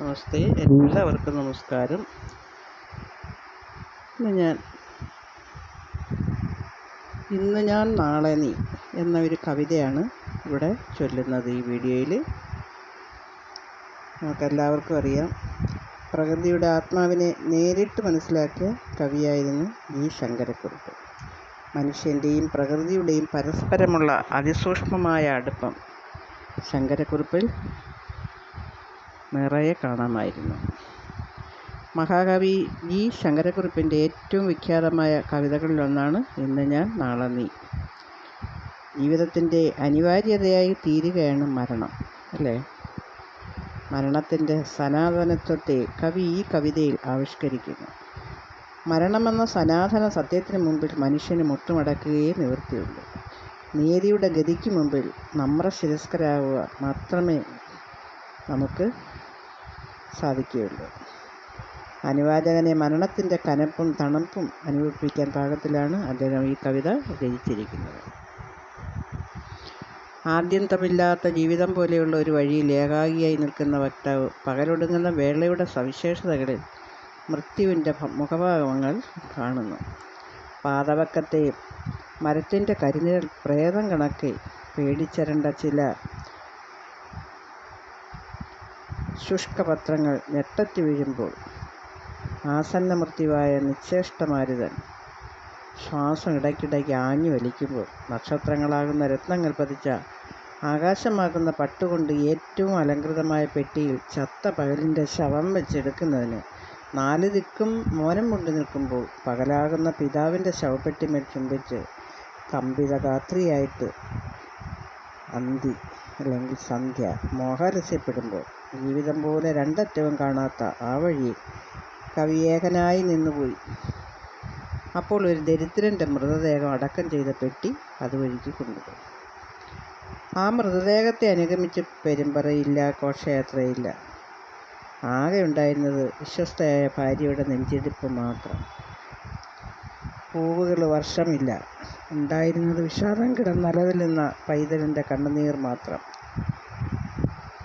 നമസ്തേ. എല്ലാവർക്കും നമസ്കാരം. ഇന്ന് ഞാൻ ഇന്ന് ഞാൻ നാളെ നീ എന്ന ഒരു കവിതയാണ് ഇവിടെ ചൊല്ലുന്നത് ഈ വീഡിയോയിൽ നമുക്കെല്ലാവർക്കും അറിയാം. പ്രകൃതിയുടെ ആത്മാവിനെ നേരിട്ട് മനസ്സിലാക്കിയ കവിയായിരുന്നു ജി ശങ്കരക്കുറുപ്പ്. മനുഷ്യന്റെയും പ്രകൃതിയുടെയും പരസ്പരമുള്ള അതിസൂക്ഷ്മമായ അടുപ്പം ശങ്കരക്കുറുപ്പിൽ നിറയെ കാണാമായിരുന്നു. മഹാകവി ജി ശങ്കരക്കുറുപ്പിന്റെ ഏറ്റവും വിഖ്യാതമായ കവിതകളിലൊന്നാണ് ഇന്ന് ഞാൻ നാളെ നീ. ജീവിതത്തിന്റെ അനിവാര്യതയായി തീരുകയാണ് മരണം അല്ലേ? മരണത്തിന്റെ സനാതനത്വത്തെ കവി ഈ കവിതയിൽ ആവിഷ്കരിക്കുന്നു. മരണമെന്ന സനാതന സത്യത്തിന് മുമ്പിൽ മനുഷ്യന് മുട്ടുമടക്കുകയേ നിവൃത്തിയുള്ളൂ. നീതിയുടെ ഗതിക്ക് മുമ്പിൽ നമ്രശിരസ്കരാകുക മാത്രമേ നമുക്ക് സാധിക്കുകയുള്ളൂ. അനുവാചകനെ മരണത്തിന്റെ കനപ്പും തണുപ്പും അനുഭവിപ്പിക്കാൻ പാകത്തിലാണ് അദ്ദേഹം ഈ കവിത രചിച്ചിരിക്കുന്നത്. ആദ്യന്തമില്ലാത്ത ജീവിതം പോലെയുള്ള ഒരു വഴിയിൽ ഏകാഗിയായി നിൽക്കുന്ന വക്താവ് പകലൊടുങ്ങുന്ന വേളയുടെ സവിശേഷതകളിൽ മൃത്യുവിന്റെ മുഖഭാവങ്ങൾ കാണുന്നു. പാതവക്കത്തെയും മരത്തിന്റെ കരിനിഴൽ പ്രേതം കണക്കെ പേടിച്ചരണ്ട ചില ശുഷ്കപത്രങ്ങൾ ഞെട്ടറ്റി വീഴുമ്പോൾ ആസന്നമൃത്യുവായ നിശ്ചേഷ്ടമാരുതൻ ശ്വാസം ഇടയ്ക്കിടയ്ക്ക് ആഞ്ഞു വലിക്കുമ്പോൾ നക്ഷത്രങ്ങളാകുന്ന രത്നങ്ങൾ പതിച്ച ആകാശമാകുന്ന പട്ടുകൊണ്ട് ഏറ്റവും അലങ്കൃതമായ പെട്ടിയിൽ ചത്ത പകലിന്റെ ശവം വെച്ചെടുക്കുന്നതിന് നാല് ദിക്കും മോനം കൊണ്ടു നിൽക്കുമ്പോൾ പകലാകുന്ന പിതാവിന്റെ ശവപ്പെട്ടിമേൽ ചുംബിച്ച് കമ്പിതഗാത്രിയായിട്ട് അന്തി അല്ലെങ്കിൽ സന്ധ്യ മോഹരസ്യപ്പെടുമ്പോൾ ജീവിതം പോലെ രണ്ടറ്റവും കാണാത്ത ആ വഴിയിൽ കവി ഏകനായി നിന്നുപോയി. അപ്പോൾ ഒരു ദരിദ്രന്റെ മൃതദേഹം അടക്കം ചെയ്ത പെട്ടി അതുവഴിക്ക് കൊണ്ടുപോയി. ആ മൃതദേഹത്തെ അനുഗമിച്ച് പെരുമ്പറയില്ല ഘോഷയാത്രയില്ല. ആകെ ഉണ്ടായിരുന്നത് വിശ്വസ്തയായ ഭാര്യയുടെ നെഞ്ചിടിപ്പ് മാത്രം. പൂവുകൾ വർഷമില്ല. ഉണ്ടായിരുന്നത് വിഷാദം നിന്ന പൈതലിന്റെ കണ്ണുനീർ മാത്രം.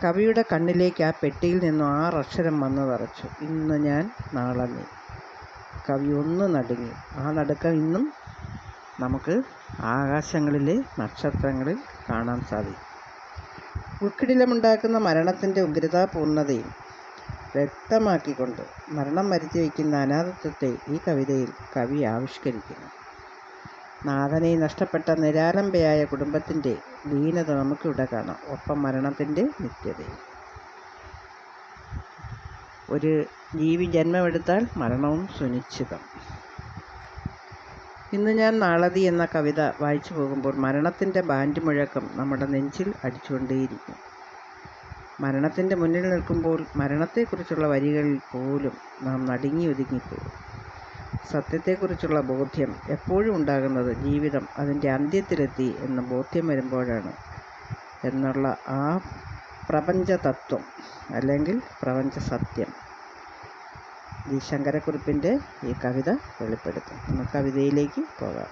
കവിയുടെ കണ്ണിലേക്ക് ആ പെട്ടിയിൽ നിന്നും ആറക്ഷരം വന്നു തറച്ചു ഇന്ന് ഞാൻ നാളെ നീ. കവി ഒന്ന് നടുങ്ങി. ആ നടുക്കം ഇന്നും നമുക്ക് ആകാശങ്ങളിലെ നക്ഷത്രങ്ങളിൽ കാണാൻ സാധിക്കും. ഉൾക്കിടിലമുണ്ടാക്കുന്ന മരണത്തിന്റെ ഉഗ്രതാപൂർണതയും വ്യക്തമാക്കിക്കൊണ്ട് മരണം വരുത്തി വയ്ക്കുന്ന അനാഥത്വത്തെ ഈ കവിതയിൽ കവി ആവിഷ്കരിക്കുന്നു. നാഥനെ നഷ്ടപ്പെട്ട നിരാലംബയായ കുടുംബത്തിന്റെ ലീനത നമുക്കിവിടെ കാണാം. ഒപ്പം മരണത്തിന്റെ നിത്യതയും. ഒരു ജീവി ജന്മമെടുത്താൽ മരണവും സുനിശ്ചിതം. ഇന്ന് ഞാൻ നാളതി എന്ന കവിത വായിച്ചു പോകുമ്പോൾ മരണത്തിന്റെ ബാൻഡ് മുഴക്കം നമ്മുടെ നെഞ്ചിൽ അടിച്ചുകൊണ്ടേയിരിക്കും. മരണത്തിന്റെ മുന്നിൽ നിൽക്കുമ്പോൾ മരണത്തെക്കുറിച്ചുള്ള വരികളിൽ പോലും നാം നടുങ്ങി ഒതുങ്ങിപ്പോകും. സത്യത്തെക്കുറിച്ചുള്ള ബോധ്യം എപ്പോഴും ഉണ്ടാകുന്നത് ജീവിതം അതിന്റെ അന്ത്യത്തിലെത്തി എന്ന ബോധ്യം വരുമ്പോഴാണ് എന്നുള്ള ആ പ്രപഞ്ച തത്വം അല്ലെങ്കിൽ പ്രപഞ്ച സത്യം ഈ ശങ്കരക്കുറിപ്പിന്റെ ഈ കവിത വെളിപ്പെടുത്തും. നമുക്ക് കവിതയിലേക്ക് പോകാം.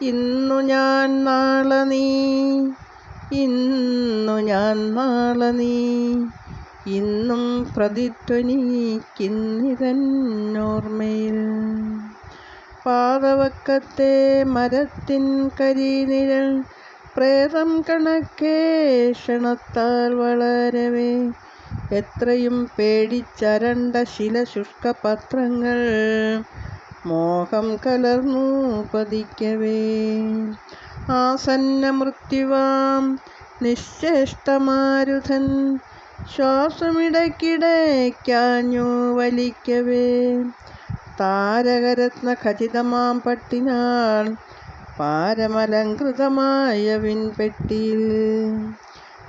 ഇന്നു ഞാൻ നാളെ നീ. ഇന്നു ഞാൻ നാളെ നീ. ഇന്നും പ്രതിധ്വനിക്കുന്നിതന്നോർമ്മയിൽ. പാതവക്കത്തെ മരത്തിൻ കരിനിഴൽ പ്രേതം കണക്കേ ക്ഷണത്താൽ വളരവേ. എത്രയും പേടിച്ചരണ്ട ശിലശുഷ്കപത്രങ്ങൾ മോഹം കലർന്നു പതിക്കവേ. ആസന്ന മൃത്യുവാം നിശ്ചേഷ്ടമാരുധൻ ശ്വാസമിടക്കിടയ്ക്കാഞ്ഞു വലിക്കവേ. താരകരത്ന ഖചിതമാം പട്ടിനാൾ പാരമലങ്കൃതമായ വിൻപെട്ടിയിൽ.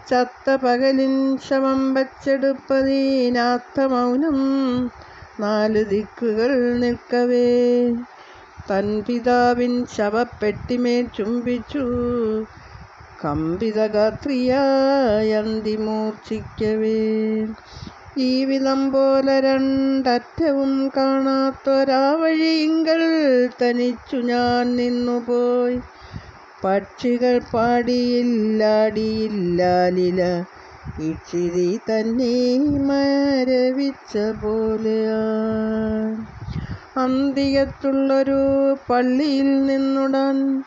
ചത്ത പകലിൻ ശവം വച്ചെടുപ്പതീനാത്ത മൗനം നാല് ദിക്കുകൾ നിൽക്കവേ. തൻ പിതാവിൻ ശവപ്പെട്ടിമേൽ ചുംബിച്ചു. കമ്പിതകാത്രിയായന്തിമൂർച്ഛിക്കവേ ഈ ജീവിതം പോലെ രണ്ടറ്റവും കാണാത്തൊരാ വഴിയിങ്കൽ തനിച്ചു ഞാൻ നിന്നുപോയി. പക്ഷികൾ പാടിയില്ലാടിയില്ലാലില ഇച്ചിരി തന്നെ മരവിച്ച പോലെയാ അന്തികത്തുള്ളൊരു പള്ളിയിൽ നിന്നുടൻ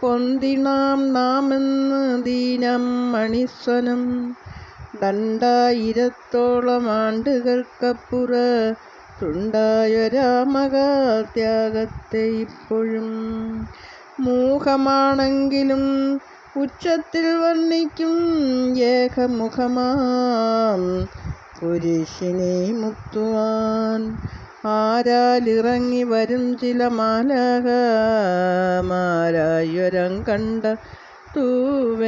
പൊന്തിണാം നാമെന്ന് ദീനം മണിസ്വനം. രണ്ടായിരത്തോളം ആണ്ടുകൾക്കപ്പുറ തുണ്ടായൊരാമകാത്യാഗത്തെ ഇപ്പോഴും മൂഹമാണെങ്കിലും ഉച്ചത്തിൽ വർണിക്കും ഏകമുഖമാം കുരിശിനെ മുത്തുവാൻ ആരാലിറങ്ങി വരും ചില മാലകമാരായൊരം കണ്ട തൂവെൺമുകിലുകൾ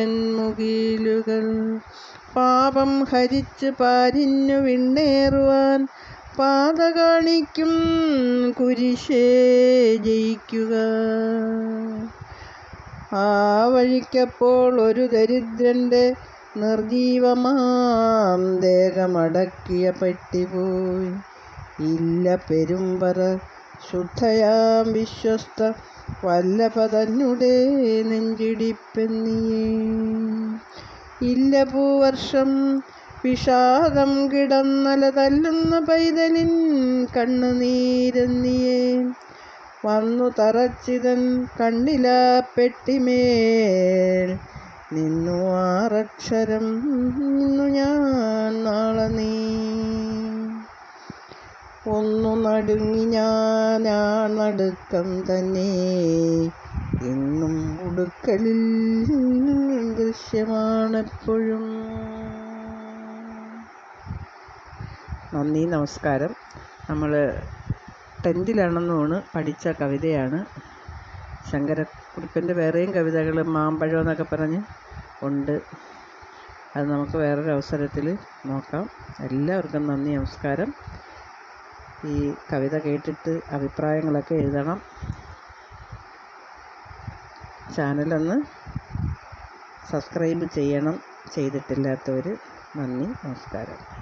പാപം ഹരിച്ച് പാരിഞ്ഞു വിണ്ണേറുവാൻ പാത കാണിക്കും കുരിശേ ജയിക്കുക. ആ വഴിക്കപ്പോൾ ഒരു ദരിദ്രന്റെ നിർജീവമാം ദേഹമടക്കിയ പെട്ടിപോയി. ഇല്ല പെരുമ്പറ ശുദ്ധയാം വിശ്വസ്ത വല്ലഭതന്നുടേ നെഞ്ചിടിപ്പെന്നിയേ. ഇല്ല പൂവർഷം വിഷാദം കിടന്നല തല്ലുന്ന പൈതലിൻ കണ്ണുനീരെന്നിയേ. വന്നു തറച്ചിതൻ കണ്ണില പെട്ടിമേൽ. നിന്നു ആറക്ഷരം നിന്നു ഞാൻ നാളെ നീ. ഒന്നു നടുങ്ങി ഞാൻ ആ നടുക്കം തന്നെ. എന്നും ഉടുക്കലിൽ ദൃശ്യമാണെപ്പോഴും. നന്ദി നമസ്കാരം. നമ്മൾ ടെൻത്തിലാണെന്നോണ് പഠിച്ച കവിതയാണ്. ശങ്കരക്കുറുപ്പിന്റെ വേറെയും കവിതകൾ മാമ്പഴം എന്നൊക്കെ പറഞ്ഞ് ഉണ്ട്. അത് നമുക്ക് വേറൊരു അവസരത്തിൽ നോക്കാം. എല്ലാവർക്കും നന്ദി നമസ്കാരം. ഈ കവിത കേട്ടിട്ട് അഭിപ്രായങ്ങളൊക്കെ എഴുതണം. ചാനലൊന്ന് സബ്സ്ക്രൈബ് ചെയ്യണം. ചെയ്തിട്ടില്ലാത്തവർ നന്ദി നമസ്കാരം.